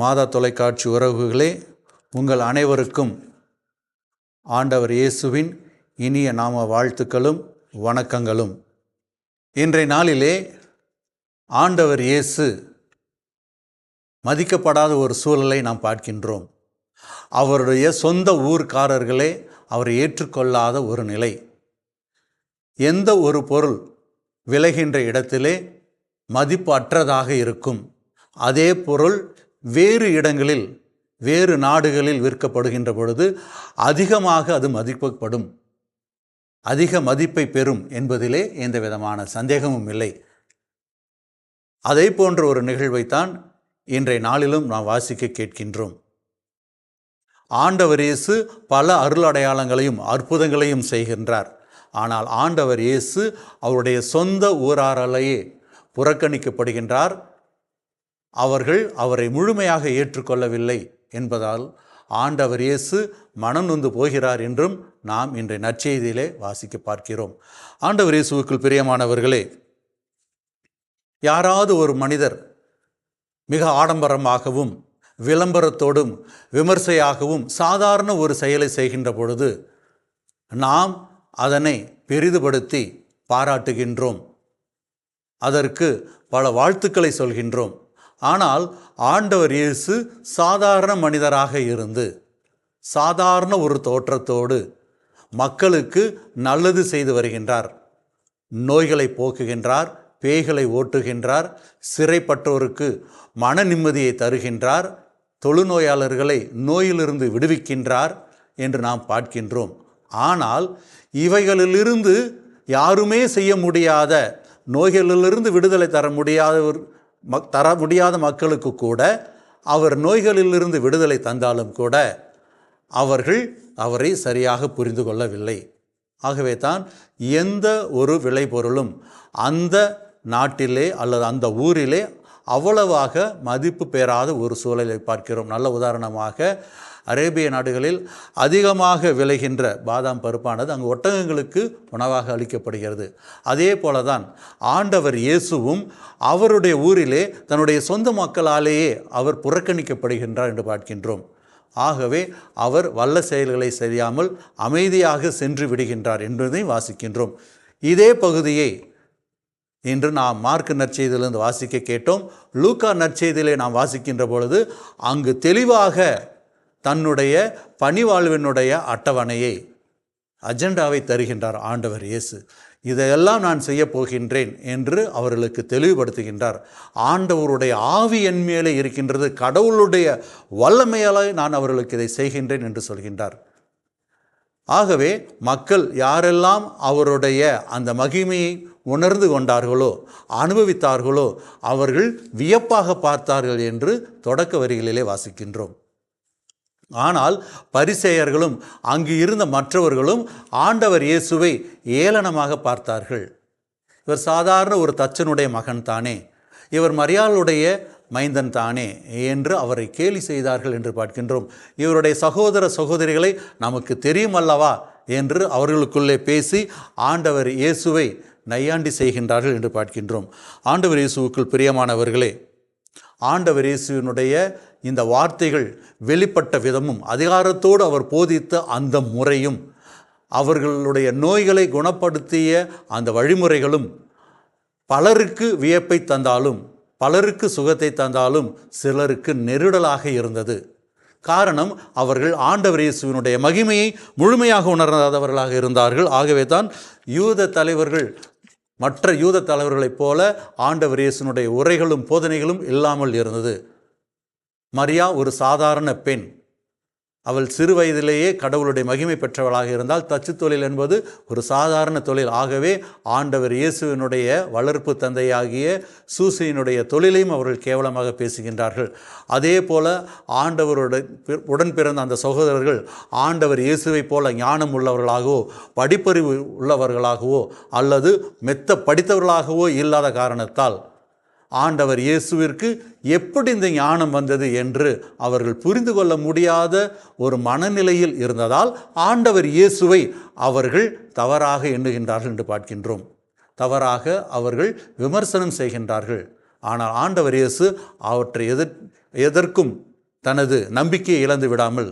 மாதா தொலைக்காட்சி உறவுகளே உங்கள் அனைவருக்கும் ஆண்டவர் இயேசுவின் இனிய நாம வாழ்த்துக்களும் வணக்கங்களும். இன்றைய நாளிலே ஆண்டவர் இயேசு மதிக்கப்படாத ஒரு சூழலை நாம் பார்க்கின்றோம். அவருடைய சொந்த ஊர்க்காரர்களே அவரை ஏற்றுக்கொள்ளாத ஒரு நிலை. எந்த ஒரு பொருள் விலகின்ற இடத்திலே மதிப்பு அற்றதாக இருக்கும். அதே பொருள் வேறு இடங்களில் வேறு நாடுகளில் விற்கப்படுகின்ற பொழுது அதிகமாக அது மதிப்பப்படும். அதிக மதிப்பை பெறும் என்பதிலே எந்த விதமான சந்தேகமும் இல்லை. அதை போன்ற ஒரு நிகழ்வைத்தான் இன்றைய நாளிலும் நாம் வாசிக்க கேட்கின்றோம். ஆண்டவர் இயேசு பல அருள் அடையாளங்களையும் அற்புதங்களையும் செய்கின்றார். ஆனால் ஆண்டவர் இயேசு அவருடைய சொந்த ஊராராலேயே புறக்கணிக்கப்படுகின்றார். அவர்கள் அவரை முழுமையாக ஏற்றுக்கொள்ளவில்லை என்பதால் ஆண்டவர் இயேசு மனம் நொந்து போகிறார் என்றும் நாம் இன்றைய நற்செய்தியிலே வாசிக்க பார்க்கிறோம். ஆண்டவர் இயேசுவுக்குள் பிரியமானவர்களே யாராவது ஒரு மனிதர் மிக ஆடம்பரமாகவும் விளம்பரத்தோடும் விமர்சையாகவும் சாதாரண ஒரு செயலை செய்கின்ற பொழுது நாம் அதனை பெரிதுபடுத்தி பாராட்டுகின்றோம். அதற்கு பல வாழ்த்துக்களை சொல்கின்றோம். ஆனால் ஆண்டவர் இயேசு சாதாரண மனிதராக இருந்து சாதாரண ஒரு தோற்றத்தோடு மக்களுக்கு நல்லது செய்து வருகின்றார். நோய்களை போக்குகின்றார் பேய்களை ஓட்டுகின்றார் சிறைப்பட்டோருக்கு மன நிம்மதியை தருகின்றார் தொழுநோயாளர்களை நோயிலிருந்து விடுவிக்கின்றார் என்று நாம் பார்க்கின்றோம். ஆனால் இவைகளிலிருந்து யாருமே செய்ய முடியாத நோய்களிலிருந்து விடுதலை தர முடியாதவர் மக் தர முடியாத மக்களுக்கு கூட அவர் நோய்களிலிருந்து விடுதலை தந்தாலும் கூட அவர்கள் அவரை சரியாக புரிந்து கொள்ளவில்லை. ஆகவே தான் எந்த ஒரு விளைபொருளும் அந்த நாட்டிலே அல்லது அந்த ஊரிலே அவ்வளவாக மதிப்பு பெறாத ஒரு சூழலை பார்க்கிறோம். நல்ல உதாரணமாக அரேபிய நாடுகளில் அதிகமாக விளைகின்ற பாதாம் பருப்பானது அங்கு ஒட்டகங்களுக்கு உணவாக அளிக்கப்படுகிறது. அதே போல தான் ஆண்டவர் இயேசுவும் அவருடைய ஊரிலே தன்னுடைய சொந்த மக்களாலேயே அவர் புறக்கணிக்கப்படுகின்றார் என்று பார்க்கின்றோம். ஆகவே அவர் வல்ல செயல்களை செய்யாமல் அமைதியாக சென்று விடுகின்றார் என்பதை வாசிக்கின்றோம். இதே பகுதியை இன்று நாம் மார்க் நற்செய்தியிலிருந்து வாசிக்க கேட்டோம். லூக்கா நற்செய்தியிலே நாம் வாசிக்கின்ற பொழுது அங்கு தெளிவாக தன்னுடைய பணிவாழ்வினுடைய அட்டவணையை அஜெண்டாவை தருகின்றார் ஆண்டவர் இயேசு. இதையெல்லாம் நான் செய்ய போகின்றேன் என்று அவர்களுக்கு தெளிவுபடுத்துகின்றார். ஆண்டவருடைய ஆவி என் மேலே இருக்கின்றது கடவுளுடைய வல்லமையால் நான் அவர்களுக்கு இதை செய்கின்றேன் என்று சொல்கின்றார். ஆகவே மக்கள் யாரெல்லாம் அவருடைய அந்த மகிமையை உணர்ந்து கொண்டார்களோ அனுபவித்தார்களோ அவர்கள் வியப்பாக பார்த்தார்கள் என்று தொடக்க வரிகளிலே வாசிக்கின்றோம். ஆனால் பரிசேயர்களும் அங்கு இருந்த மற்றவர்களும் ஆண்டவர் இயேசுவை ஏளனமாக பார்த்தார்கள். இவர் சாதாரண ஒரு தச்சனுடைய மகன் தானே. இவர் மரியாளுடைய மைந்தன் தானே என்று அவரை கேலி செய்தார்கள் என்று பார்க்கின்றோம். இவருடைய சகோதர சகோதரிகளை நமக்கு தெரியும் அல்லவா என்று அவர்களுக்குள்ளே பேசி ஆண்டவர் இயேசுவை நையாண்டி செய்கின்றார்கள் என்று பார்க்கின்றோம். ஆண்டவர் இயேசுவுக்குள் பிரியமானவர்களே ஆண்டவர் இயேசுவினுடைய இந்த வார்த்தைகள் வெளிப்பட்ட விதமும் அதிகாரத்தோடு அவர் போதித்த அந்த முறையும் அவர்களுடைய நோய்களை குணப்படுத்திய அந்த வழிமுறைகளும் பலருக்கு வியப்பை தந்தாலும் பலருக்கு சுகத்தை தந்தாலும் சிலருக்கு நெருடலாக இருந்தது. காரணம் அவர்கள் ஆண்டவர் இயேசுவினுடைய மகிமையை முழுமையாக உணர்ந்தாதவர்களாக இருந்தார்கள். ஆகவே தான் யூத தலைவர்கள் மற்ற யூத தலைவர்களைப் போல ஆண்டவர் இயேசுனுடைய உரைகளும் போதனைகளும் இல்லாமல் இருந்தது. மரியா ஒரு சாதாரண பெண். அவள் சிறு வயதிலேயே கடவுளுடைய மகிமை பெற்றவளாக இருந்தால் தச்சு தொழில் என்பது ஒரு சாதாரண தொழில். ஆகவே ஆண்டவர் இயேசுவினுடைய வளர்ப்பு தந்தையாகிய சூசையினுடைய தொழிலையும் அவர்கள் கேவலமாக பேசுகின்றார்கள். அதே போல ஆண்டவருடன் உடன் பிறந்த அந்த சகோதரர்கள் ஆண்டவர் இயேசுவைப் போல ஞானம் உள்ளவர்களாகவோ படிப்பறிவு உள்ளவர்களாகவோ அல்லது மெத்த படித்தவர்களாகவோ இல்லாத காரணத்தால் ஆண்டவர் இயேசுவிற்கு எப்படி இந்த ஞானம் வந்தது என்று அவர்கள் புரிந்து கொள்ள முடியாத ஒரு மனநிலையில் இருந்ததால் ஆண்டவர் இயேசுவை அவர்கள் தவறாக எண்ணுகின்றார்கள் என்று பார்க்கின்றோம். தவறாக அவர்கள் விமர்சனம் செய்கின்றார்கள். ஆனால் ஆண்டவர் இயேசு அவற்றை எதிர் எதற்கும் தனது நம்பிக்கையை இழந்து விடாமல்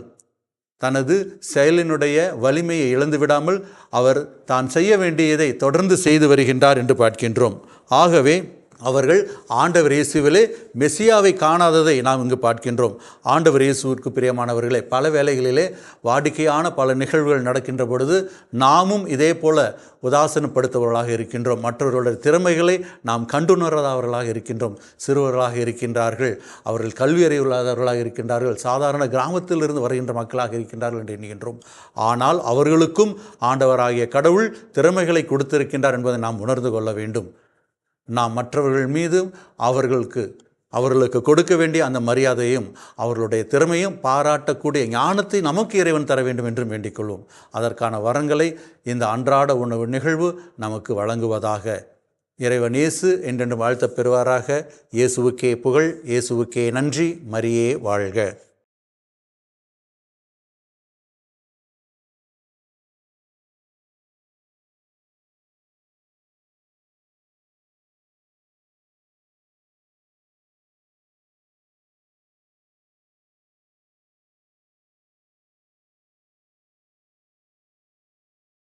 தனது செயலினுடைய வலிமையை இழந்து விடாமல் அவர் தான் செய்ய வேண்டியதை தொடர்ந்து செய்து வருகின்றார் என்று பார்க்கின்றோம். ஆகவே அவர்கள் ஆண்டவர் இயேசுவிலே மெசியாவை காணாததை நாம் இங்கு பார்க்கின்றோம். ஆண்டவர் இயேசுவிற்கு பிரியமானவர்களே பல வேலைகளிலே வாடிக்கையான பல நிகழ்வுகள் நடக்கின்ற பொழுது நாமும் இதே போல உதாசனப்படுத்துபவர்களாக இருக்கின்றோம். மற்றவர்களுடைய திறமைகளை நாம் கண்டுணராதவர்களாக இருக்கின்றோம். சிறுவர்களாக இருக்கின்றார்கள் அவர்கள் கல்வி அறிவில்லாதவர்களாக இருக்கின்றார்கள் சாதாரண கிராமத்திலிருந்து வருகின்ற மக்களாக இருக்கின்றார்கள் என்று எண்ணுகின்றோம். ஆனால் அவர்களுக்கும் ஆண்டவராகிய கடவுள் திறமைகளை கொடுத்திருக்கின்றார் என்பதை நாம் உணர்ந்து கொள்ள வேண்டும். நாம் மற்றவர்கள் மீதும் அவர்களுக்கு அவர்களுக்கு கொடுக்க வேண்டிய அந்த மரியாதையும் அவர்களுடைய திறமையும் பாராட்டக்கூடிய ஞானத்தை நமக்கு இறைவன் தர வேண்டும் என்றும் வேண்டிக்கொள்வோம் அதற்கான வரங்களை இந்த அன்றாட உணவு நிகழ்வு நமக்கு வழங்குவதாக இறைவன் இயேசு என்றென்று வாழ்த்த பெறுவாராக. இயேசுவுக்கே புகழ் இயேசுவுக்கே நன்றி. மரியே வாழ்க.